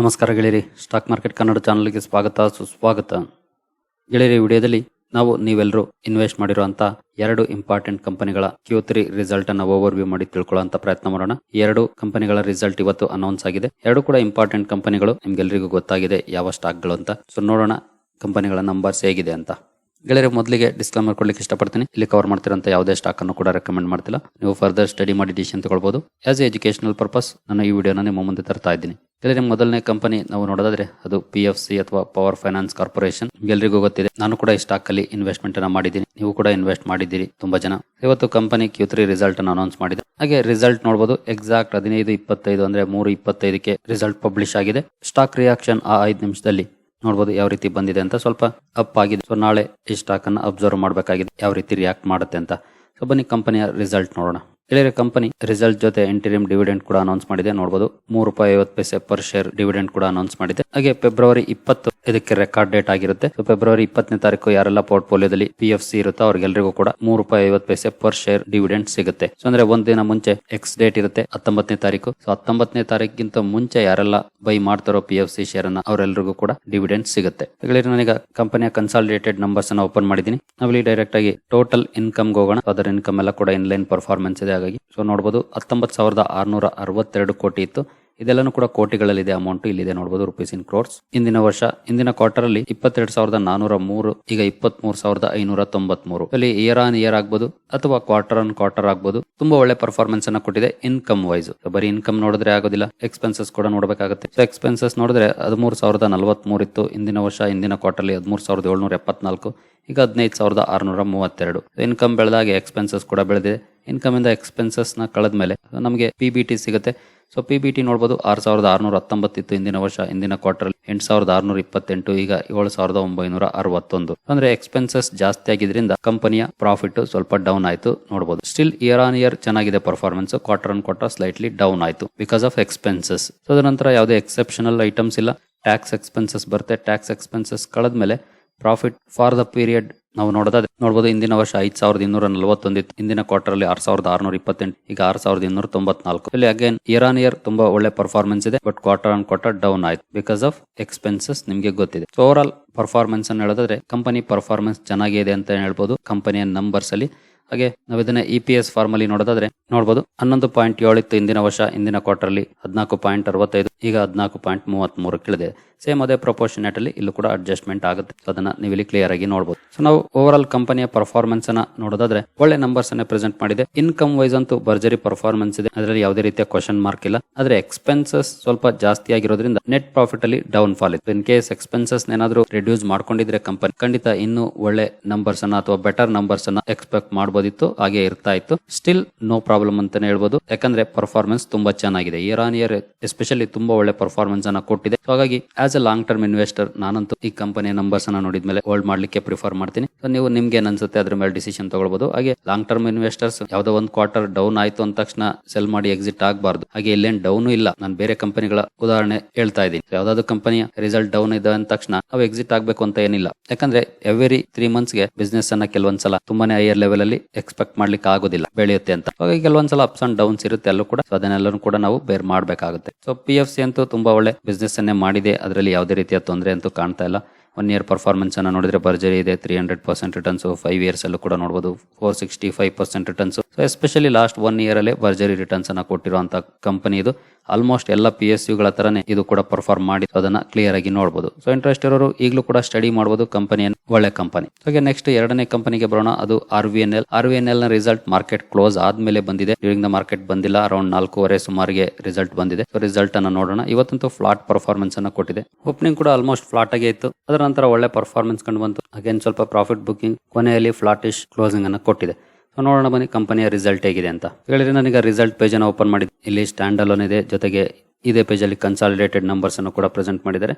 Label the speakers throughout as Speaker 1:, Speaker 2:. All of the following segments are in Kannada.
Speaker 1: ನಮಸ್ಕಾರ ಗೆಳೆಯರಿ, ಸ್ಟಾಕ್ ಮಾರ್ಕೆಟ್ ಕನ್ನಡ ಚಾನಲ್ಗೆ ಸ್ವಾಗತ, ಸುಸ್ವಾಗತ. ಗೆಳೆಯರಿ ವಿಡಿಯೋದಲ್ಲಿ ನಾವು ನೀವೆಲ್ಲರೂ ಇನ್ವೆಸ್ಟ್ ಮಾಡಿರುವಂತ ಎರಡು ಇಂಪಾರ್ಟೆಂಟ್ ಕಂಪನಿಗಳ ಕ್ಯೂ ತ್ರೀ ರಿಸಲ್ಟ್ ಅನ್ನು ಓವರ್ ವ್ಯೂ ಮಾಡಿ ತಿಳ್ಕೊಳ್ಳುವಂತ ಪ್ರಯತ್ನ ಮಾಡೋಣ. ಎರಡು ಕಂಪನಿಗಳ ರಿಸಲ್ಟ್ ಇವತ್ತು ಅನೌನ್ಸ್ ಆಗಿದೆ. ಎರಡು ಕೂಡ ಇಂಪಾರ್ಟೆಂಟ್ ಕಂಪನಿಗಳು ನಿಮ್ಗೆಲ್ರಿಗೂ ಗೊತ್ತಾಗಿದೆ ಯಾವ ಸ್ಟಾಕ್ಗಳು ಅಂತ. ಸೊ ನೋಡೋಣ ಕಂಪನಿಗಳ ನಂಬರ್ಸ್ ಹೇಗಿದೆ ಅಂತ. ಗೆಳೆಯರೆ, ಮೊದಲಿಗೆ ಡಿಸ್ಕ್ಲೈಮರ್ ಕೊಡ್ಲಿಕ್ಕೆ ಇಷ್ಟಪಡ್ತೀನಿ. ಇಲ್ಲಿ ಕವರ್ ಮಾಡ್ತಿರೋಂಥ ಯಾವುದೇ ಸ್ಟಾಕ್ ಅನ್ನು ಕೂಡ ರೆಕಮೆಂಡ್ ಮಾಡ್ತಿಲ್ಲ. ನೀವು ಫರ್ದರ್ ಸ್ಟಡಿ ಮಾಡಿ ಡಿಸಿಷನ್ ತಗೊಳ್ಬಹುದು ಆಸ್ ಎ ಎಜುಕೇಶನಲ್ ಪರ್ಪಸ್ ನಾನು ಈ ವಿಡಿಯೋನ ನಿಮ್ಮ ಮುಂದೆ ತರ್ತಾ ಇದ್ದೀನಿ. ಗೆಳೆಯರೆ, ಮೊದಲನೇ ಕಂಪನಿ ನಾವು ನೋಡೋದಾದ್ರೆ ಅದು ಪಿ ಎಫ್ ಸಿ ಅಥವಾ ಪವರ್ ಫೈನಾನ್ಸ್ ಕಾರ್ಪೊರೇಷನ್ ಎಲ್ಲರಿಗೂ ಗೊತ್ತಿದೆ. ನಾನು ಕೂಡ ಈ ಸ್ಟಾಕ್ ಅಲ್ಲಿ ಇನ್ವೆಸ್ಟ್ಮೆಂಟ್ ಅನ್ನ ಮಾಡಿದ್ದೀನಿ. ನೀವು ಕೂಡ ಇನ್ವೆಸ್ಟ್ ಮಾಡಿದ್ದೀರಿ ತುಂಬಾ ಜನ. ಇವತ್ತು ಕಂಪನಿ ಕ್ಯೂ ತ್ರೀ ರಿಸಲ್ಟ್ ಅನ್ನು ಅನೌನ್ಸ್ ಮಾಡಿದೆ. ಹಾಗೆ ರಿಸಲ್ಟ್ ನೋಡಬಹುದು ಎಕ್ಸಾಕ್ಟ್ ಹದಿನೈದು, ಇಪ್ಪತ್ತೈದು ಅಂದ್ರೆ ಮೂರು, ಇಪ್ಪತ್ತೈದಕ್ಕೆ ರಿಸಲ್ಟ್ ಪಬ್ಲಿಷ್ ಆಗಿದೆ. ಸ್ಟಾಕ್ ರಿಯಾಕ್ಷನ್ ಆ ಐದು ನಿಮಿಷದಲ್ಲಿ. ನೋಡಬಹುದು ಯಾವ ರೀತಿ ಬಂದಿದೆ ಅಂತ ಸ್ವಲ್ಪ ಅಪ್ ಆಗಿದೆ. ಸೊ ನಾಳೆ ಈ ಸ್ಟಾಕ್ ಅನ್ನ ಅಬ್ಸರ್ವ್ ಮಾಡಬೇಕಾಗಿದೆ ಯಾವ ರೀತಿ ರಿಯಾಕ್ಟ್ ಮಾಡುತ್ತೆ ಅಂತ. ಸೊ ಬನ್ನಿ ಕಂಪನಿಯ ರಿಸಲ್ಟ್ ನೋಡೋಣ. ಹೇಳಿದ್ರೆ ಕಂಪನಿ ರಿಸಲ್ಟ್ ಜೊತೆ ಇಂಟೀರಿಯಂ ಡಿವಿಡೆಂಡ್ ಕೂಡ ಅನೌನ್ಸ್ ಮಾಡಿದೆ. ನೋಡಬಹುದು ಮೂರು ರೂಪಾಯಿ ಐವತ್ತು ಪೈಸೆ ಪರ್ ಶೇರ್ ಡಿವಿಡೆಂಡ್ ಕೂಡ ಅನೌನ್ಸ್ ಮಾಡಿದೆ. ಹಾಗೆ ಫೆಬ್ರವರಿ ಇಪ್ಪತ್ತು ಇದಕ್ಕೆ ರೆಕಾರ್ಡ್ ಡೇಟ್ ಆಗಿರುತ್ತೆ. ಫೆಬ್ರವರಿ ಇಪ್ಪತ್ತನೇ ತಾರೀಕು ಯಾರೆಲ್ಲ ಪೋರ್ಟ್ಫೋಲಿಯೋದಲ್ಲಿ ಪಿ ಎಫ್ ಸಿ ಇರುತ್ತೋ ಅವ್ರಿಗೆಲ್ಲರಿಗೂ ಕೂಡ ಮೂರು ರೂಪಾಯಿ ಐವತ್ತು ಪೈಸೆ ಪರ್ ಶೇರ್ ಡಿವಿಡೆಂಡ್ ಸಿಗುತ್ತೆ. ಸೊ ಅಂದ್ರೆ ಒಂದ್ ದಿನ ಮುಂಚೆ ಎಕ್ಸ್ ಡೇಟ್ ಇರುತ್ತೆ, ಹತ್ತೊಂಬತ್ತನೇ ತಾರೀಕು. ಸೊ ಹತ್ತೊಂಬತ್ತನೇ ತಾರೀಕಿಗಿಂತ ಮುಂಚೆ ಯಾರೆಲ್ಲ ಬೈ ಮಾಡ್ತಾರೋ ಪಿ ಎಫ್ ಸಿ ಶೇರ್ ಅನ್ನ ಅವರೆಲ್ಲರಿಗೂ ಕೂಡ ಡಿವಿಡೆಂಡ್ ಸಿಗುತ್ತೆ. ನಾನೀಗ ಕಂಪನಿಯ ಕನ್ಸಾಲಿಡೇಟೆಡ್ ನಂಬರ್ಸ್ ಅನ್ನ ಓಪನ್ ಮಾಡಿದ್ದೀನಿ. ನಾವಿಲ್ಲಿ ಡೈರೆಕ್ಟ್ ಆಗಿ ಟೋಟಲ್ ಇನ್ಕಮ್ ಹೋಗೋಣ. ಅದರ ಇನ್ಕಮ್ ಎಲ್ಲ ಕೂಡ ಇನ್ಲೈನ್ ಪರ್ಫಾರ್ಮೆನ್ಸ್ ಇದೆ ಹಾಗಾಗಿ. ಸೊ ನೋಡಬಹುದು ಹತ್ತೊಂಬತ್ತು ಸಾವಿರದ ಆರ್ನೂರ ಅರವತ್ತೆರಡು ಕೋಟಿ ಇತ್ತು. ಇದೆಲ್ಲನೂ ಕೂಡ ಕೋಟಿಗಳಲ್ಲಿದೆ. ಅಮೌಂಟ್ ಇಲ್ಲಿದೆ. ನೋಡಬಹುದು ರುಪೀಸ್ ಇನ್ ಕ್ರೋರ್ಸ್ ಇಂದಿನ ವರ್ಷ, ಇಂದಿನ ಕ್ವಾರ್ಟರ್ ಅಲ್ಲಿ ಇಪ್ಪತ್ತೆರಡು ಸಾವಿರದ ನಾನೂರ ಮೂರು, ಈಗ ಇಪ್ಪತ್ತ್ ಮೂರು ಸಾವಿರದ ಐನೂರ ತೊಂಬತ್ ಮೂರು ಇಲ್ಲಿ ಇಯರ್ ಆನ್ ಇಯರ್ ಆಗಬಹುದು ಅಥವಾ ಕ್ವಾರ್ಟರ್ ಆನ್ ಕ್ವಾರ್ಟರ್ ಆಗ್ಬೋದು. ತುಂಬಾ ಒಳ್ಳೆ ಪರ್ಫಾರ್ಮೆನ್ಸ್ ಅನ್ನ ಕೊಟ್ಟಿದೆ ಇನ್ಕಮ್ ವೈಸ್ ಬರೀ ಇನ್ಕಮ್ ನೋಡಿದ್ರೆ ಆಗೋದಿಲ್ಲ ಎಕ್ಸ್ಪೆನ್ಸಸ್ ಕೂಡ ನೋಡಬೇಕಾಗುತ್ತೆ. ಸೊ ಎಕ್ಸ್ಪೆನ್ಸಸ್ ನೋಡಿದ್ರೆ ಹದಿಮೂರು ಸಾವಿರದ ನಲವತ್ತ್ ಇತ್ತು. ಇಂದಿನ ವರ್ಷ, ಇಂದಿನ ಕ್ವಾರ್ಟರ್ ಅಲ್ಲಿ ಹದಿಮೂರು ಸಾವಿರದ ಏಳ್ನೂರ ಎಪ್ಪತ್ನಾಲ್ಕು, ಈಗ ಹದಿನೈದು ಸಾವಿರದ ಆರುನೂರ ಮೂವತ್ತೆರಡು. ಇನ್ಕಮ್ ಬೆಳೆದಾಗೆ ಎಕ್ಸ್ಪೆನ್ಸಸ್ ಕೂಡ ಬೆಳೆದಿದೆ. ಇನ್ಕಮ್ ಇಂದ ಎಕ್ಸ್ಪೆನ್ಸಸ್ನ ಕಳೆದ ಮೇಲೆ ನಮಗೆ ಪಿ ಬಿ ಟಿ ಸಿಗುತ್ತೆ. ಸೊ ಪಿ ಬಿ ಟಿ ನೋಡ್ಬೋದು ಆರು ಸಾವಿರದ ಆರುನೂರ ಹತ್ತೊಂಬತ್ತಿತ್ತು ಹಿಂದಿನ ವರ್ಷ ಹಿಂದಿನ ಕ್ವಾರ್ಟರ್ ಎಂಟು ಸಾವಿರದ ಆರುನೂರ ಇಪ್ಪತ್ತೆಂಟು ಈಗ ಏಳು ಸಾವಿರದ ಒಂಬೈನೂರ ಅರವತ್ತೊಂದು ಅಂದ್ರೆ ಎಕ್ಸ್ಪೆನ್ಸಸ್ ಜಾಸ್ತಿ ಆಗಿದ್ರಿಂದ ಕಂಪನಿಯ ಪ್ರಾಫಿಟ್ ಸ್ವಲ್ಪ ಡೌನ್ ಆಯಿತು ನೋಡಬಹುದು ಸ್ಟಿಲ್ ಇಯರ್ ಆನ್ ಇಯರ್ ಚೆನ್ನಾಗಿದೆ performance quarter on quarter slightly down ಆಯ್ತು ಬಿಕಾಸ್ ಆಫ್ ಎಕ್ಸ್ಪೆನ್ಸಸ್ ಸೊ ಅದರ ನಂತರ ಯಾವುದೇ ಎಕ್ಸೆಪ್ಷನಲ್ ಐಟಮ್ಸ್ ಇಲ್ಲ. ಟ್ಯಾಕ್ಸ್ ಎಕ್ಸ್ಪೆನ್ಸಸ್ ಬರುತ್ತೆ. ಟ್ಯಾಕ್ಸ್ ಎಕ್ಸ್ಪೆನ್ಸಸ್ ಕಳೆದ ಮೇಲೆ ಪ್ರಾಫಿಟ್ ಫಾರ್ ದ ಪೀರಿಯಡ್ ನಾವು ನೋಡೋದಾದ್ರೆ ನೋಡಬಹುದು ಇಂದಿನ ವರ್ಷ ಐದ್ ಸಾವಿರದ ಇನ್ನೂರ ನಲವತ್ತೊಂದಿತ್ತು ಇಂದಿನ ಕ್ವಾರ್ಟರ್ ಅಲ್ಲಿ ಆರ್ ಸಾವಿರದ ಆರ್ನೂರ ಇಪ್ಪತ್ತೆಂಟು, ಈಗ ಆರ್ ಸಾವಿರದ ಇನ್ನೂರ ತೊಂಬತ್ನಾಲ್ಕು. ಇಲ್ಲಿ ಅಗೇನ್ ಇಯರ್ ಆನ್ ಇಯರ್ ತುಂಬಾ ಒಳ್ಳೆ ಪರ್ಫಾರ್ಮೆನ್ಸ್ ಇದೆ but quarter on quarter down ಆಯ್ತು. ಬಿಕಾಸ್ ಆಫ್ ಎಕ್ಸ್ಪೆನ್ಸಸ್ ನಿಮಗೆ ಗೊತ್ತಿದೆ. ಓವರ್ ಆಲ್ ಪರ್ಫಾರ್ಮೆನ್ಸ್ ಅನ್ನು ಹೇಳೋದಾದ್ರೆ ಕಂಪನಿ ಪರ್ಫಾರ್ಮೆನ್ಸ್ ಚೆನ್ನಾಗಿದೆ ಅಂತ ಹೇಳ್ಬೋದು. ಕಂಪನಿಯ ನಂಬರ್ಸ್ ಅಲ್ಲಿ. ಹಾಗೆ ನಾವು ಇದನ್ನ ಇ ಪಿ ಎಸ್ ಫಾರ್ಮ್ ಅಲ್ಲಿ ನೋಡೋದಾದ್ರೆ ನೋಡಬಹುದು ಹನ್ನೊಂದು ಪಾಯಿಂಟ್ ಏಳು ಇತ್ತು ಇಂದಿನ ವರ್ಷ, ಇಂದಿನ ಕ್ವಾರ್ಟರ್ ಅಲ್ಲಿ ಹದಿನಾಲ್ಕು ಪಾಯಿಂಟ್ ಅರವತ್ತೈದು, ಈಗ ಹದಿನಾಲ್ಕು ಪಾಯಿಂಟ್ ಮೂವತ್ತ್ ಮೂರು ಇಳಿದೆ ಸೇಮ್ ಅದೇ ಪ್ರೊಪೋರ್ಷನೇಟ್ ಅಲ್ಲಿ ಇಲ್ಲೂ ಕೂಡ ಅಡ್ಜಸ್ಟ್ಮೆಂಟ್ ಆಗುತ್ತೆ. ಅದನ್ನ ನೀವು ಇಲ್ಲಿ ಕ್ಲಿಯರ್ ಆಗಿ ನೋಡಬಹುದು ಸೊ ನಾವು ಓವರ್ ಆಲ್ ಕಂಪನಿಯ ಪರ್ಫಾರ್ಮೆನ್ಸ್ ಅನ್ನ ನೋಡೋದಾದ್ರೆ, ಒಳ್ಳೆ ನಂಬರ್ಸ್ ಅನ್ನ ಪ್ರೆಸೆಂಟ್ ಮಾಡಿದೆ. ಇನ್ಕಮ್ ವೈಸ್ ಅಂತೂ ಭರ್ಜರಿ ಪರ್ಫಾರ್ಮೆನ್ಸ್ ಇದೆ. ಅದರಲ್ಲಿ ಯಾವುದೇ ರೀತಿಯ ಕ್ವಶನ್ ಮಾರ್ಕ್ ಇಲ್ಲ. ಆದ್ರೆ ಎಕ್ಸ್ಪೆನ್ಸಸ್ ಸ್ವಲ್ಪ ಜಾಸ್ತಿ ಆಗಿರೋದ್ರಿಂದ ನೆಟ್ ಪ್ರಾಫಿಟ್ ಅಲ್ಲಿ ಡೌನ್ ಫಾಲ್ ಇತ್ತು ಇನ್ ಕೇಸ್ ಎಕ್ಸ್ಪೆನ್ಸಸ್ ಏನಾದ್ರು ರಿಡ್ಯೂಸ್ ಮಾಡ್ಕೊಂಡಿದ್ರೆ ಕಂಪನಿ ಖಂಡಿತ ಇನ್ನೂ ಒಳ್ಳೆ ನಂಬರ್ಸ್ ಅನ್ನ ಅಥವಾ ಬೆಟರ್ ನಂಬರ್ಸ್ ಅನ್ನ ಎಕ್ಸ್ಪೆಕ್ಟ್ ಮಾಡಬಹುದಿತ್ತು ಹಾಗೆ ಇರ್ತಾ ಇತ್ತು. ಸ್ಟಿಲ್ ನೋ ಪ್ರಾಬ್ಲಮ್ ಅಂತಾನೆ ಹೇಳ್ಬೋದು. ಯಾಕಂದ್ರೆ ಪರ್ಫಾರ್ಮೆನ್ಸ್ ತುಂಬಾ ಚೆನ್ನಾಗಿದೆ. ಇಯರ್ ಆನ್ ಇಯರ್ ಎಸ್ಪೆಷಲಿ ತುಂಬಾ ಒಳ್ಳೆ ಪರ್ಫಾರ್ಮೆನ್ಸ್ ಅನ್ನ ಕೊಟ್ಟಿದೆ. ಹಾಗಾಗಿ as a long term investor ನಾನಂತೂ ಈ ಕಂಪನಿಯ ನಂಬರ್ಸ್ ಅನ್ನ ನೋಡಿದ್ಮೇಲೆ ಹೋಲ್ಡ್ ಮಾಡ್ಲಿಕ್ಕೆ ಪ್ರಿಫರ್ ಮಾಡ್ತೀನಿ. ನೀವು ನಿಮ್ಗೆ ಏನ್ ಅನ್ಸುತ್ತೆ ಅದ್ರ ಮೇಲೆ ಡಿಸಿಷನ್ ತಗೊಳ್ಬಹುದು ಹಾಗೆ ಲಾಂಗ್ ಟರ್ಮ್ ಇನ್ವೆಸ್ಟರ್ಸ್ ಯಾವ್ದೋ ಒಂದು ಕ್ವಾರ್ಟರ್ ಡೌನ್ ಆಯ್ತು ಅಂದ ತಕ್ಷಣ ಸೆಲ್ ಮಾಡಿ ಎಕ್ಸಿಟ್ ಆಗಬಾರ್ದು. ಹಾಗೆ ಇಲ್ಲೇನ್ ಡೌನ್ ಇಲ್ಲ. ನಾನು ಬೇರೆ ಕಂಪನಿಗಳ ಉದಾಹರಣೆ ಹೇಳ್ತಾ ಇದ್ದೀನಿ. ಯಾವ್ದಾದ್ರು ಕಂಪನಿಯ ರಿಸಲ್ಟ್ ಡೌನ್ ಇದೆ ಅಂದ ತಕ್ಷಣ ನಾವು ಎಕ್ಸಿಟ್ ಆಗ್ಬೇಕು ಅಂತ ಏನಿಲ್ಲ. ಯಾಕಂದ್ರೆ ಎವ್ರಿ ತ್ರೀ ಮಂತ್ಸ್ಗೆ ಬಿಸ್ನೆಸ್ ಅನ್ನ ಕೆಲವೊಂದ್ಸಲ ತುಂಬಾನೇ ಹೈಯರ್ ಲೆವೆಲ್ ಅಲ್ಲಿ ಎಕ್ಸ್ಪೆಕ್ಟ್ ಮಾಡ್ಲಿಕ್ಕೆ ಆಗೋದಿಲ್ಲ. ಬೆಳೆಯುತ್ತೆ ಅಂತ. ಹಾಗಾಗಿ ಕೆಲವೊಂದ್ಸಲ ಅಪ್ಸ್ ಅಂಡ್ ಡೌನ್ಸ್ ಇರುತ್ತೆ ಅಲ್ಲೂ ಕೂಡ. ಸೊ ಅದನ್ನೆಲ್ಲರೂ ಕೂಡ ನಾವು ಬೇರ್ ಮಾಡಬೇಕಾಗುತ್ತೆ. ಸೊ ಪಿ ಎಫ್ ಸಿ ಅಂತೂ ತುಂಬಾ ಒಳ್ಳೆ ಬಿಸ್ನೆಸ್ ಅನ್ನೇ ಮಾಡಿದೆ. ಅದರಲ್ಲಿ ಯಾವುದೇ ರೀತಿಯ ತೊಂದರೆ ಅಂತೂ ಕಾಣ್ತಾ ಇಲ್ಲ. ಒನ್ ಇಯರ್ ಪರ್ಫಾರ್ಮೆನ್ಸನ್ನು ನೋಡಿದರೆ ಭರ್ಜರಿ ಇದೆ. Three hundred percent returns five years ಅಲ್ಲೂ ಕೂಡ ನೋಡಬಹುದು four sixty five percent returns so especially last one year ಅಲ್ಲೇ ಭರ್ಜರಿ ರಿಟರ್ನ್ಸ್ ಅನ್ನ ಕೊಟ್ಟಿರುವಂತ ಕಂಪನಿ ಇದು. ಆಲ್ಮೋಸ್ಟ್ ಎಲ್ಲ ಪಿ ಎಸ್ ಯುಗಳ ತರನೇ ಇದು ಕೂಡ ಪರ್ಫಾರ್ಮ್ ಮಾಡಿ ಅದನ್ನ ಕ್ಲಿಯರ್ ಆಗಿ ನೋಡಬಹುದು ಸೊ ಇಂಟ್ರೆಸ್ಟ್ ಇರೋರು ಈಗಲೂ ಕೂಡ ಸ್ಟಡಿ ಮಾಡಬಹುದು ಕಂಪನಿಯನ್ನು ಒಳ್ಳೆ ಕಂಪನಿ ಹಾಗೆ ನೆಕ್ಸ್ಟ್ ಎರಡನೇ ಕಂಪನಿಗೆ ಬರೋಣ, ಅದು R V N L R V N ಎಲ್ನ result market close ಆದ್ಮೇಲೆ ಬಂದಿದೆ. ಡ್ಯೂರಿಂಗ್ ದ ಮಾರ್ಕೆಟ್ ಬಂದಿಲ್ಲ ಅರೌಂಡ್ ನಾಲ್ಕೂವರೆ ಸುಮಾರಿಗೆ ರಿಸಲ್ಟ್ ಬಂದಿದೆ. ಸೊ ರಿಸಲ್ಟ್ ಅನ್ನ ನೋಡೋಣ. ಇವತ್ತಂತೂ ಫ್ಲಾಟ್ ಪರ್ಫಾರ್ಮೆನ್ಸ್ ಅನ್ನ ಕೊಟ್ಟಿದೆ. ಓಪನಿಂಗ್ ಕೂಡ ಆಲ್ಮೋಸ್ಟ್ ಫ್ಲಾಟ್ ಆಗೇ ಇತ್ತು. ಅದರ ನಂತರ ಒಳ್ಳೆ ಪರ್ಫಾರ್ಮೆನ್ಸ್ ಕಂಡು ಬಂತು. ಅಗೇನ್ ಸ್ವಲ್ಪ ಪ್ರಾಫಿಟ್ ಬುಕಿಂಗ್ ಕೊನೆಯಲ್ಲಿ ಫ್ಲಾಟಿಶ್ ಕ್ಲೋಸಿಂಗ್ ಅನ್ನ ಕೊಟ್ಟಿದೆ. ನೋಡೋಣ ಬನ್ನಿ ಕಂಪನಿಯ ರಿಸಲ್ಟ್ ಹೇಗಿದೆ ಅಂತ. ಹೇಳಿದ್ರೆ ನನಗೆ ರಿಸಲ್ಟ್ ಪೇಜ್ ಅನ್ನು ಓಪನ್ ಮಾಡಿ ಇಲ್ಲಿ ಸ್ಟ್ಯಾಂಡ್ ಅಲೋನ್ ಇದೆ. ಜೊತೆಗೆ ಇದೇ ಪೇಜಲ್ಲಿ ಕನ್ಸಾಲಿಡೇಟೆಡ್ ನಂಬರ್ಸ್ ಅನ್ನು ಕೂಡ ಪ್ರೆಸೆಂಟ್ ಮಾಡಿದ್ದಾರೆ.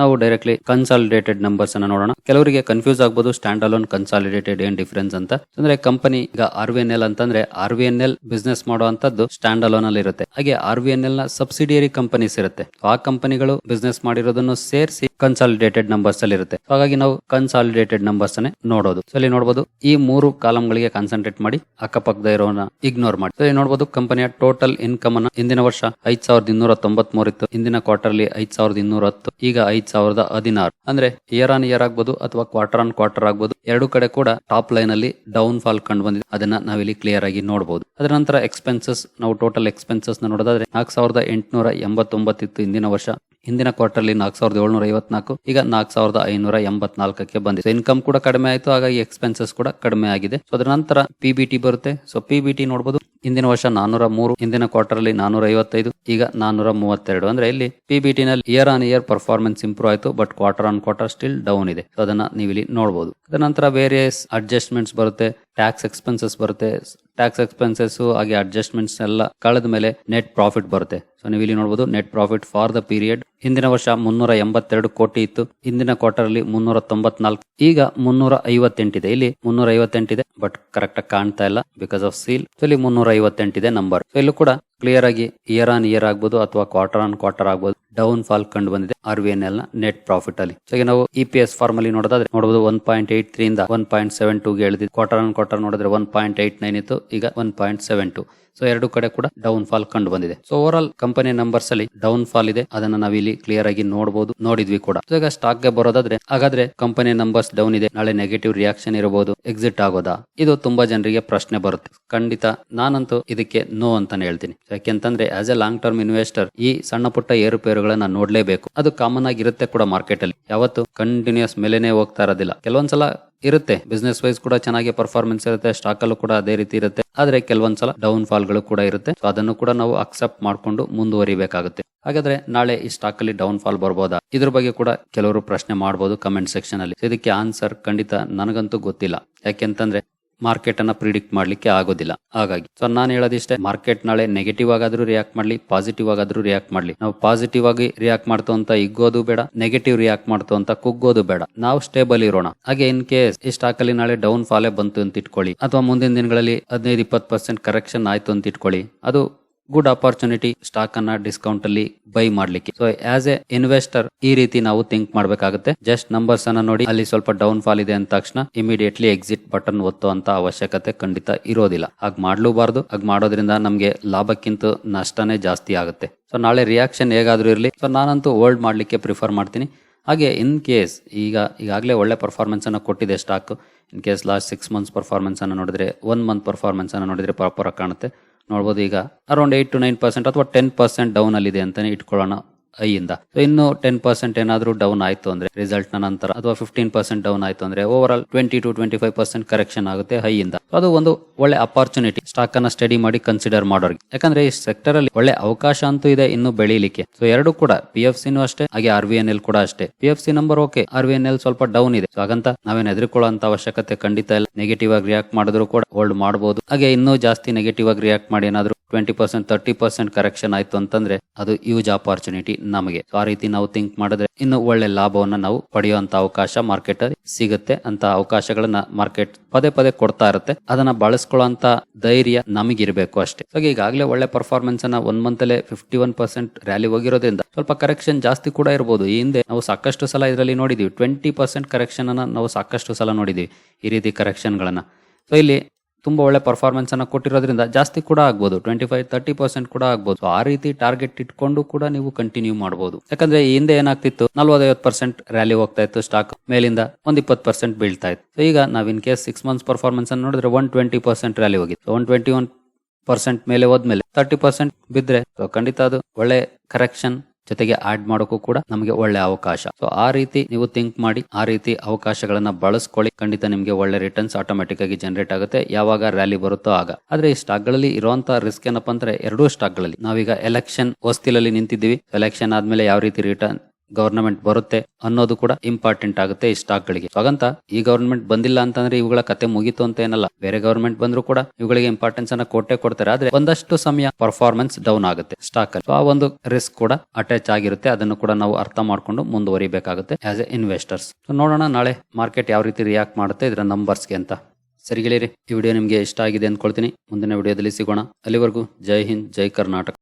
Speaker 1: ನಾವು ಡೈರೆಕ್ಟ್ಲಿ ಕನ್ಸಾಲಿಡೇಟೆಡ್ ನಂಬರ್ಸ್ ಅನ್ನು ನೋಡೋಣ. ಕೆಲವರಿಗೆ ಕನ್ಫ್ಯೂಸ್ ಆಗ್ಬೋದು ಸ್ಟ್ಯಾಂಡ್ ಅಲೋನ್ ಕನ್ಸಾಲಿಡೇಟೆಡ್ ಏನ್ ಡಿಫರೆನ್ಸ್ ಅಂತ. ಅಂದ್ರೆ ಕಂಪನಿ ಈಗ ಆರ್ ವಿ ಎನ್ ಎಲ್ ಅಂತಂದ್ರೆ R V N L business ಮಾಡುವಂತದ್ದು ಸ್ಟ್ಯಾಂಡ್ ಅಲೋನ್ ಅಲ್ಲಿ ಇರುತ್ತೆ. ಹಾಗೆ ಆರ್ ವಿ ಎನ್ ಎಲ್ನ ಸಬ್ಸಿಡಿಯರಿ ಕಂಪನೀಸ್ ಇರುತ್ತೆ. ಆ ಕಂಪನಿಗಳು ಬಿಸ್ನೆಸ್ ಮಾಡಿರೋದನ್ನು ಸೇರಿಸಿ ಕನ್ಸಾಲಿಡೇಟೆಡ್ ನಂಬರ್ಸ್ ಅಲ್ಲಿ ಇರುತ್ತೆ. ಹಾಗಾಗಿ ನಾವು ಕನ್ಸಾಲಿಡೇಟೆಡ್ ನಂಬರ್ಸ್ ಅನ್ನೇ ನೋಡೋದು. ಸೊ ಇಲ್ಲಿ ನೋಡಬಹುದು ಈ ಮೂರು ಕಾಲಮ್ ಗಳಿಗೆ ಕಾನ್ಸಂಟ್ರೇಟ್ ಮಾಡಿ, ಅಕ್ಕಪಕ್ಕದ ಇರೋನ ಇಗ್ನೋರ್ ಮಾಡಿ. ಸೊ ಇಲ್ಲಿ ನೋಡಬಹುದು ಕಂಪನಿಯ ಟೋಟಲ್ ಇನ್ಕಮ್ ಅನ್ನ ಹಿಂದಿನ ವರ್ಷ ಐದ್ ಸಾವಿರದ ಇನ್ನೂರ ತೊಂಬತ್ ಇತ್ತು ಹಿಂದಿನ ಕ್ವಾರ್ಟರ್ಲಿ ಐದ್ ಸಾವಿರದ ಇನ್ನೂರ ಹತ್ತು ಈಗ ಐದ್ ಸಾವಿರದ ಹದಿನಾರು ಅಂದ್ರೆ ಇಯರ್ ಆನ್ ಇಯರ್ ಆಗ್ಬೋದು ಅಥವಾ ಕ್ವಾರ್ಟರ್ ಆನ್ ಕ್ವಾರ್ಟರ್ ಆಗ್ಬೋದು, ಎರಡು ಕಡೆ ಕೂಡ ಟಾಪ್ ಲೈನ್ ಅಲ್ಲಿ ಡೌನ್ ಫಾಲ್ ಕಂಡು ಬಂದಿದೆ. ಅದನ್ನ ನಾವಿಲ್ಲಿ ಕ್ಲಿಯರ್ ಆಗಿ ನೋಡಬಹುದು ಅದರ ನಂತರ ಎಕ್ಸ್ಪೆನ್ಸಸ್ ನಾವು ಟೋಟಲ್ ಎಕ್ಸ್ಪೆನ್ಸಸ್ ನೋಡೋದಾದ್ರೆ ನಾಲ್ಕು ಸಾವಿರದ ಎಂಟುನೂರ ಎಂಬತ್ತೊಂಬತ್ತಿತ್ತು ಹಿಂದಿನ ವರ್ಷ. ಹಿಂದಿನ ಕ್ವಾರ್ಟರ್ಲಿ ನಾಲ್ಕು ಸಾವಿರದ ಏಳ್ನೂರ ಐವತ್ನಾಲ್ಕು ಈಗ ನಾಲ್ಕು ಸಾವಿರದ ಐನೂರ ಎಂಬತ್ನಾಲ್ಕಕ್ಕೆ ಬಂದಿದೆ ಇನ್ಕಮ್ ಕೂಡ ಕಡಿಮೆ ಆಯಿತು, ಹಾಗಾಗಿ ಎಕ್ಸ್ಪೆನ್ಸಸ್ ಕೂಡ ಕಡಿಮೆ ಆಗಿದೆ. ಸೊ ಅದರ ನಂತರ ಪಿ ಬಿ ಟಿ ಬರುತ್ತೆ. ಸೊ ಪಿ ಬಿ ಟಿ ನೋಡಬಹುದು ಹಿಂದಿನ ವರ್ಷ ನಾನೂರ ಮೂರು, ಹಿಂದಿನ ಕ್ವಾರ್ಟರ್ ಅಲ್ಲಿ ನಾನೂರ ಐವತ್ತೈದು, ಈಗ ನಾನೂರ ಮೂವತ್ತೆರಡು. ಅಂದ್ರೆ ಇಲ್ಲಿ ಪಿಬಿಟಿ ನಲ್ಲಿ year on year performance improve ಆಯಿತು but quarter on quarter still down ಇದೆ. ಅದನ್ನ ನೀವು ಇಲ್ಲಿ ನೋಡಬಹುದು ಅದರ ನಂತರ ವೇರಿಯಸ್ ಅಡ್ಜಸ್ಟ್ಮೆಂಟ್ಸ್ ಬರುತ್ತೆ ಟ್ಯಾಕ್ಸ್ ಎಕ್ಸ್ಪೆನ್ಸಸ್ ಬರುತ್ತೆ. ಟ್ಯಾಕ್ಸ್ ಎಕ್ಸ್ಪೆನ್ಸಸ್ ಹಾಗೆ ಅಡ್ಜಸ್ಟ್ಮೆಂಟ್ಸ್ ಎಲ್ಲ ಕಳೆದ ಮೇಲೆ ನೆಟ್ ಪ್ರಾಫಿಟ್ ಬರುತ್ತೆ. ಸೊ ನೀವು ಇಲ್ಲಿ ನೋಡಬಹುದು net profit for the period ಹಿಂದಿನ ವರ್ಷ ಮುನ್ನೂರ ಎಂಬತ್ತೆರಡು ಕೋಟಿ ಇತ್ತು, ಹಿಂದಿನ ಕ್ವಾರ್ಟರ್ ಅಲ್ಲಿ ಮುನ್ನೂರ ತೊಂಬತ್ನಾಲ್ಕು, ಈಗ ಮುನ್ನೂರ ಐವತ್ತೆಂಟಿದೆ ಇಲ್ಲಿ ಮುನ್ನೂರ ಐವತ್ತೆಂಟಿದೆ ಬಟ್ ಕರೆಕ್ಟ್ ಆಗಿ ಕಾಣ್ತಾ ಇಲ್ಲ ಬಿಕಾಸ್ ಆಫ್ ಸೀಲ್ ಇಲ್ಲಿ ಮುನ್ನೂರ ಐವತ್ತೆಂಟಿದೆ ನಂಬರ್. ಸೊ ಇಲ್ಲೂ ಕೂಡ ಕ್ಲಿಯರ್ ಆಗಿ ಇಯರ್ ಆನ್ ಇಯರ್ ಆಗ್ಬೋದು ಅಥವಾ ಕ್ವಾರ್ಟರ್ ಆನ್ ಕ್ವಾರ್ಟರ್ ಆಗ್ಬೋದು. ಡೌನ್ ಫಾಲ್ ಕಂಡು ಬಂದಿದೆ ಆರ್ ವಿ ಎನ್ ಎಲ್ನ ನೆಟ್ ಪ್ರಾಫಿಟ್ ಅಲ್ಲಿ. ಸೊ ನಾವು ಇ ಪಿ ಎಸ್ ಫಾರ್ಮ್ ಅಲ್ಲಿ ನೋಡೋದಾದ್ರೆ ನೋಡಬಹುದು ಒನ್ ಪಾಯಿಂಟ್ ಏಟ್ ತ್ರೀ ಇಂದ ಒನ್ ಪಾಯಿಂಟ್ ಸೆವೆನ್ ಟೂ ಗೆ ಇಳಿದಿದೆ ಕ್ವಾರ್ಟರ್ ಆನ್ ಕ್ವಾರ್ಟರ್ ನೋಡಿದ್ರೆ ಒನ್ ಪಾಯಿಂಟ್ ಏಟ್ ನೈನ್ ಇತ್ತು, ಈಗ one point seven two so ಎರಡು ಕಡೆ ಕೂಡ ಡೌನ್ ಫಾಲ್ ಕಂಡು ಬಂದಿದೆ. So overall company numbers ಅಲ್ಲಿ ಡೌನ್ ಫಾಲ್ ಇದೆ. ಅದನ್ನ ನಾವು ಇಲ್ಲಿ ಕ್ಲಿಯರ್ ಆಗಿ ನೋಡಬಹುದು ನೋಡಿದ್ವಿ ಕೂಡ. ಈಗ ಸ್ಟಾಕ್ಗೆ ಬರೋದಾದ್ರೆ, ಹಾಗಾದ್ರೆ ಕಂಪನಿ ನಂಬರ್ಸ್ ಡೌನ್ ಇದೆ. ನಾಳೆ ನೆಗೆಟಿವ್ ರಿಯಾಕ್ಷನ್ ಇರಬಹುದು. ಎಕ್ಸಿಟ್ ಆಗೋದಾ? ಇದು ತುಂಬಾ ಜನರಿಗೆ ಪ್ರಶ್ನೆ ಬರುತ್ತೆ. ಖಂಡಿತ ನಾನಂತೂ ಇದಕ್ಕೆ ನೋ ಅಂತಾನೆ ಹೇಳ್ತೀನಿ. ಯಾಕೆಂತಂದ್ರೆ as a long term investor ಈ ಸಣ್ಣ ಪುಟ್ಟ ಏರುಪೇರುಗಳನ್ನ ನೋಡ್ಲೇಬೇಕು. ಅದು ಕಾಮನ್ ಆಗಿ ಇರುತ್ತೆ ಕೂಡ ಮಾರ್ಕೆಟ್ ಅಲ್ಲಿ. ಯಾವತ್ತು ಕಂಟಿನ್ಯೂಸ್ ಮೇಲೆನೆ ಹೋಗ್ತಾ ಇರೋದಿಲ್ಲ. ಕೆಲವೊಂದ್ಸಲ ಇರುತ್ತೆ. ಬಿಸ್ನೆಸ್ ವೈಸ್ ಕೂಡ ಚೆನ್ನಾಗಿ ಪರ್ಫಾರ್ಮೆನ್ಸ್ ಇರುತ್ತೆ. ಸ್ಟಾಕ್ ಅಲ್ಲೂ ಕೂಡ ಅದೇ ರೀತಿ ಇರುತ್ತೆ. ಆದ್ರೆ ಕೆಲವೊಂದ್ಸಲ ಡೌನ್ ಫಾಲ್ಗಳು ಕೂಡ ಇರುತ್ತೆ. ಸೊ ಅದನ್ನು ಕೂಡ ನಾವು ಅಕ್ಸೆಪ್ಟ್ ಮಾಡ್ಕೊಂಡು ಮುಂದುವರಿಬೇಕಾಗುತ್ತೆ. ಹಾಗಾದ್ರೆ ನಾಳೆ ಈ ಸ್ಟಾಕ್ ಅಲ್ಲಿ ಡೌನ್ ಫಾಲ್ ಬರ್ಬೋದಾ? ಇದ್ರ ಬಗ್ಗೆ ಕೂಡ ಕೆಲವರು ಪ್ರಶ್ನೆ ಮಾಡಬಹುದು ಕಮೆಂಟ್ ಸೆಕ್ಷನ್ ಅಲ್ಲಿ. ಇದಕ್ಕೆ ಆನ್ಸರ್ ಖಂಡಿತ ನನಗಂತೂ ಗೊತ್ತಿಲ್ಲ. ಯಾಕೆಂತಂದ್ರೆ ಮಾರ್ಕೆಟ್ ಅನ್ನ ಪ್ರಿಡಿಕ್ಟ್ ಮಾಡ್ಲಿಕ್ಕೆ ಆಗೋದಿಲ್ಲ. ಹಾಗಾಗಿ ಸೊ ನಾನು ಹೇಳೋದಿಷ್ಟೇ ಮಾರ್ಕೆಟ್ ನಾಳೆ ನೆಗೆಟಿವ್ ಆಗಾದ್ರೂ ರಿಯಾಕ್ಟ್ ಮಾಡ್ಲಿ ಪಾಸಿಟಿವ್ ಆಗಾದ್ರೂ ರಿಯಾಕ್ಟ್ ಮಾಡ್ಲಿ. ನಾವು ಪಾಸಿಟಿವ್ ಆಗಿ ರಿಯಾಕ್ಟ್ ಮಾಡ್ತೋ ಅಂತ ಇಗ್ಗೋದು ಬೇಡ ನೆಗೆಟಿವ್ ರಿಯಾಕ್ಟ್ ಮಾಡ್ತೋ ಅಂತ ಕುಗ್ಗೋದು ಬೇಡ. ನಾವು ಸ್ಟೇಬಲ್ ಇರೋಣ. ಹಾಗೆ ಇನ್ ಕೇಸ್ ಈ ಸ್ಟಾಕ್ ಅಲ್ಲಿ ನಾಳೆ ಡೌನ್ ಫಾಲೇ ಬಂತು ಅಂತ ಇಟ್ಕೊಳ್ಳಿ, ಅಥವಾ ಮುಂದಿನ ದಿನಗಳಲ್ಲಿ ಹದಿನೈದು, ಇಪ್ಪತ್ತು ಪರ್ಸೆಂಟ್ ಕರೆಕ್ಷನ್ ಆಯ್ತು ಅಂತ ಇಟ್ಕೊಳ್ಳಿ, ಅದು ಗುಡ್ ಅಪಾರ್ಚುನಿಟಿ ಸ್ಟಾಕ್ ಅನ್ನ ಡಿಸ್ಕೌಂಟ್ ಅಲ್ಲಿ ಬೈ ಮಾಡ್ಲಿಕ್ಕೆ. ಸೊ ಆಸ್ ಎ ಇನ್ವೆಸ್ಟರ್ ಈ ರೀತಿ ನಾವು ಥಿಂಕ್ ಮಾಡಬೇಕಾಗುತ್ತೆ. ಜಸ್ಟ್ ನಂಬರ್ಸ್ ಅನ್ನ ನೋಡಿ, ಅಲ್ಲಿ ಸ್ವಲ್ಪ ಡೌನ್ ಫಾಲ್ ಇದೆ ಅಂದ ತಕ್ಷಣ ಇಮಿಡಿಯೇಟ್ಲಿ ಎಕ್ಸಿಟ್ ಬಟನ್ ಒತ್ತು ಅಂತ ಅವಶ್ಯಕತೆ ಖಂಡಿತ ಇರೋದಿಲ್ಲ. ಹಾಗೆ ಮಾಡ್ಲೂಬಾರ್ದು. ಹಾಗೆ ಮಾಡೋದ್ರಿಂದ ನಮ್ಗೆ ಲಾಭಕ್ಕಿಂತ ನಷ್ಟನೇ ಜಾಸ್ತಿ ಆಗುತ್ತೆ. ಸೊ ನಾಳೆ ರಿಯಾಕ್ಷನ್ ಹೇಗಾದ್ರೂ ಇರಲಿ. ಸೊ ನಾನಂತೂ ಹೋಲ್ಡ್ ಮಾಡ್ಲಿಕ್ಕೆ ಪ್ರಿಫರ್ ಮಾಡ್ತೀನಿ. ಹಾಗೆ ಇನ್ ಕೇಸ್ ಈಗ, ಈಗಾಗಲೇ ಒಳ್ಳೆ ಪರ್ಫಾರ್ಮೆನ್ಸ್ ಅನ್ನ ಕೊಟ್ಟಿದೆ stock in case last six months performance ಅನ್ನು ನೋಡಿದ್ರೆ ಒನ್ ಮಂತ್ ಪರ್ಫಾರ್ಮೆನ್ಸ್ ಅನ್ನ ನೋಡಿದ್ರೆ ಪ್ರಾಪರ್ ಆಗಿ ಕಾಣುತ್ತೆ. ನೋಡ್ಬೋದು ಈಗ around eight to nine percent ಅಥವಾ ಟೆನ್ ಪರ್ಸೆಂಟ್ ಡೌನ್ ಅಲ್ಲಿ ಇದೆ ಅಂತಾನೆ ಇಟ್ಕೊಳ್ಳೋಣ. ಐಯಿಂದ. ಸೊ ಇನ್ನು ಟೆನ್ ಪರ್ಸೆಂಟ್ ಏನಾದರೂ ಡೌನ್ ಆಯ್ತು ಅಂದ್ರೆ ರಿಸಲ್ಟ್ನ ನಂತರ, ಅಥವಾ ಫಿಫ್ಟೀನ್ ಪರ್ಸೆಂಟ್ ಡೌನ್ ಆಯ್ತು ಅಂದ್ರೆ overall twenty to twenty five percent correction ಆಗುತ್ತೆ ಹೈಯಿಂದ. ಇಂದ ಅದು ಒಂದು ಒಳ್ಳೆ ಅಪಾರ್ಚುನಿಟಿ ಸ್ಟಾಕ್ ಅನ್ನ ಸ್ಟಡಿ ಮಾಡಿ ಕನ್ಸಿಡರ್ ಮಾಡೋರಿಗೆ. ಯಾಕಂದ್ರೆ ಈ ಸೆಕ್ಟರ್ ಅಲ್ಲಿ ಒಳ್ಳೆ ಅವಕಾಶ ಅಂತೂ ಇದೆ ಇನ್ನು ಬೆಳೀಲಿಕ್ಕೆ. ಸೊ ಎರಡು ಕೂಡ ಪಿ ಎಫ್ ಸಿನೂ ಅಷ್ಟೇ, ಹಾಗೆ ಆರ್ ವಿ ಎನ್ ಎಲ್ ಕೂಡ ಅಷ್ಟೇ. P F C number okay R V N L ಸ್ವಲ್ಪ ಡೌನ್ ಇದೆ. ಸೊ ಹಾಗಂತ ನಾವೇನು ಹೆದರ್ಕೊಳ್ಳೋ ಅವಶ್ಯಕತೆ ಖಂಡಿತ ಇಲ್ಲ. ನೆಗೆಟಿವ್ ಆಗಿ ರಿಯಾಕ್ಟ್ ಮಾಡಿದ್ರು ಕೂಡ ಹೋಲ್ಡ್ ಮಾಡಬಹುದು ಹಾಗೆ ಇನ್ನೂ ಜಾಸ್ತಿ ನೆಗೆಟಿವ್ ಆಗಿ ರಿಯಾಕ್ಟ್ ಮಾಡಿ ಏನಾದ್ರು twenty percent thirty percent correction ಆಯ್ತು ಅಂತಂದ್ರೆ ಅದು ಯೂಜ್ ಆಪರ್ಚುನಿಟಿ ನಮಗೆ. ಆ ರೀತಿ ನಾವು ಥಿಂಕ್ ಮಾಡಿದ್ರೆ ಇನ್ನು ಒಳ್ಳೆ ಲಾಭವನ್ನ ನಾವು ಪಡೆಯುವಂತ ಅವಕಾಶ ಮಾರ್ಕೆಟ್ ಅಲ್ಲಿ ಸಿಗುತ್ತೆ. ಅಂತ ಅವಕಾಶಗಳನ್ನ ಮಾರ್ಕೆಟ್ ಪದೇ ಪದೇ ಕೊಡ್ತಾ ಇರುತ್ತೆ. ಅದನ್ನ ಬಳಸ್ಕೊಳ್ಳುವಂತ ಧೈರ್ಯ ನಮಗಿರ್ಬೇಕು ಅಷ್ಟೇ. ಸೊ ಈಗಾಗಲೇ ಒಳ್ಳೆ ಪರ್ಫಾರ್ಮೆನ್ಸ್ ಅನ್ನ ಒನ್ ಮಂತ್ ಅಲ್ಲೇ ಫಿಫ್ಟಿ ಒನ್ ಪರ್ಸೆಂಟ್ ರ್ಯಾಲಿ ಹೋಗಿರೋದ್ರಿಂದ ಸ್ವಲ್ಪ ಕರೆಕ್ಷನ್ ಜಾಸ್ತಿ ಕೂಡ ಇರಬಹುದು ಈ ಹಿಂದೆ ನಾವು ಸಾಕಷ್ಟು ಸಲ ಇದರಲ್ಲಿ ನೋಡಿದೀವಿ. ಟ್ವೆಂಟಿ ಪರ್ಸೆಂಟ್ ಕರೆಕ್ಷನ್ ಅನ್ನ ನಾವು ಸಾಕಷ್ಟು ಸಲ ನೋಡಿದೀವಿ ಈ ರೀತಿ ಕರೆಕ್ಷನ್ ಗಳನ್ನ. ಸೊ ಇಲ್ಲಿ ತುಂಬಾ ಒಳ್ಳೆ ಪರ್ಫಾರ್ಮೆನ್ಸ್ ಅನ್ನ ಕೊಟ್ಟಿರೋದ್ರಿಂದ ಜಾಸ್ತಿ ಕೂಡ ಆಗ್ಬೋದು. ಟ್ವೆಂಟಿ ಫೈವ್ ತರ್ಟಿ ಪರ್ಸೆಂಟ್ ಕೂಡ ಆಗ್ಬೋದು. ಆ ರೀತಿ ಟಾರ್ಗೆಟ್ ಇಟ್ಕೊಂಡು ಕೂಡ ನೀವು ಕಂಟಿನ್ಯೂ ಮಾಡಬಹುದು ಯಾಕಂದ್ರೆ ಹಿಂದೆ ಏನಾಗ್ತಿತ್ತು? ನಲ್ವತ್ತೈವತ್ತು ಪರ್ಸೆಂಟ್ ರ್ಯಾಲಿ ಹೋಗ್ತಾ ಇತ್ತು ಸ್ಟಾಕ್ ಮೇಲಿಂದ ಒಂದ್ ಇಪ್ಪತ್ತು ಪರ್ಸೆಂಟ್ ಬೀಳ್ತಾ ಇತ್ತು. ಈಗ ನಾವ್ in case six months performance ಅನ್ನು ನೋಡಿದ್ರೆ ಒನ್ ಟ್ವೆಂಟಿ ಪರ್ಸೆಂಟ್ ರ್ಯಾಲಿ ಹೋಗಿತ್ತು. ಒನ್ ಟ್ವೆಂಟಿ ಒನ್ ಪರ್ಸೆಂಟ್ ಮೇಲೆ ಹೋದ್ಮೇಲೆ ತರ್ಟಿ ಪರ್ಸೆಂಟ್ ಬಿದ್ರೆ ಖಂಡಿತ ಅದು ಒಳ್ಳೆ ಕರೆಕ್ಷನ್ ಜೊತೆಗೆ ಆಡ್ ಮಾಡೋಕ್ಕೂ ಕೂಡ ನಮಗೆ ಒಳ್ಳೆ ಅವಕಾಶ. ಸೊ ಆ ರೀತಿ ನೀವು ಥಿಂಕ್ ಮಾಡಿ, ಆ ರೀತಿ ಅವಕಾಶಗಳನ್ನ ಬಳಸ್ಕೊಳ್ಳಿ. ಖಂಡಿತ ನಿಮಗೆ ಒಳ್ಳೆ ರಿಟರ್ನ್ಸ್ ಆಟೋಮೆಟಿಕ್ ಆಗಿ ಜನರೇಟ್ ಆಗುತ್ತೆ. ಯಾವಾಗ ರ್ಯಾಲಿ ಬರುತ್ತೋ ಆಗ. ಆದ್ರೆ ಈ ಸ್ಟಾಕ್ಗಳಲ್ಲಿ ಇರುವಂತಹ ರಿಸ್ಕ್ ಏನಪ್ಪ ಅಂದ್ರೆ ಎರಡೂ ಸ್ಟಾಕ್ಗಳಲ್ಲಿ. ನಾವೀಗ ಎಲೆಕ್ಷನ್ ಹೊಸ್ತಿಲಲ್ಲಿ ನಿಂತಿದ್ದೀವಿ. ಎಲೆಕ್ಷನ್ ಆದ್ಮೇಲೆ ಯಾವ ರೀತಿ ರಿಟರ್ನ್ ಗವರ್ನಮೆಂಟ್ ಬರುತ್ತೆ ಅನ್ನೋದು ಕೂಡ ಇಂಪಾರ್ಟೆಂಟ್ ಆಗುತ್ತೆ ಈ ಸ್ಟಾಕ್ ಗಳಿಗೆ ಹಾಗಂತ ಈ ಗವರ್ನಮೆಂಟ್ ಬಂದಿಲ್ಲ ಅಂತಂದ್ರೆ ಇವುಗಳ ಕತೆ ಮುಗಿತು ಅಂತ ಏನಲ್ಲ. ಬೇರೆ ಗವರ್ನಮೆಂಟ್ ಬಂದ್ರು ಕೂಡ ಇವುಗಳಿಗೆ ಇಂಪಾರ್ಟೆನ್ಸ್ ಅನ್ನ ಕೊಟ್ಟೆ ಕೊಡ್ತಾರೆ. ಆದ್ರೆ ಒಂದಷ್ಟು ಸಮಯ ಪರ್ಫಾರ್ಮೆನ್ಸ್ ಡೌನ್ ಆಗುತ್ತೆ ಸ್ಟಾಕ್ ಅಲ್ಲಿ ಆ ಒಂದು ರಿಸ್ಕ್ ಕೂಡ ಅಟ್ಯಾಚ್ ಆಗಿರುತ್ತೆ. ಅದನ್ನು ಕೂಡ ನಾವು ಅರ್ಥ ಮಾಡ್ಕೊಂಡು ಮುಂದುವರಿಬೇಕಾಗುತ್ತೆ ಆಸ್ ಎ ಇನ್ವೆಸ್ಟರ್ಸ್ ನೋಡೋಣ ನಾಳೆ ಮಾರ್ಕೆಟ್ ಯಾವ ರೀತಿ ರಿಯಾಕ್ಟ್ ಮಾಡುತ್ತೆ ಇದರ ನಂಬರ್ಸ್ಗೆ ಅಂತ. ಸರಿ ಗೆಳೆಯರಿ, ಈ ವಿಡಿಯೋ ನಿಮಗೆ ಇಷ್ಟ ಆಗಿದೆ ಅಂದ್ಕೊಳ್ತೀನಿ. ಮುಂದಿನ ವಿಡಿಯೋದಲ್ಲಿ ಸಿಗೋಣ. ಅಲ್ಲಿವರೆಗೂ ಜೈ ಹಿಂದ್, ಜೈ ಕರ್ನಾಟಕ.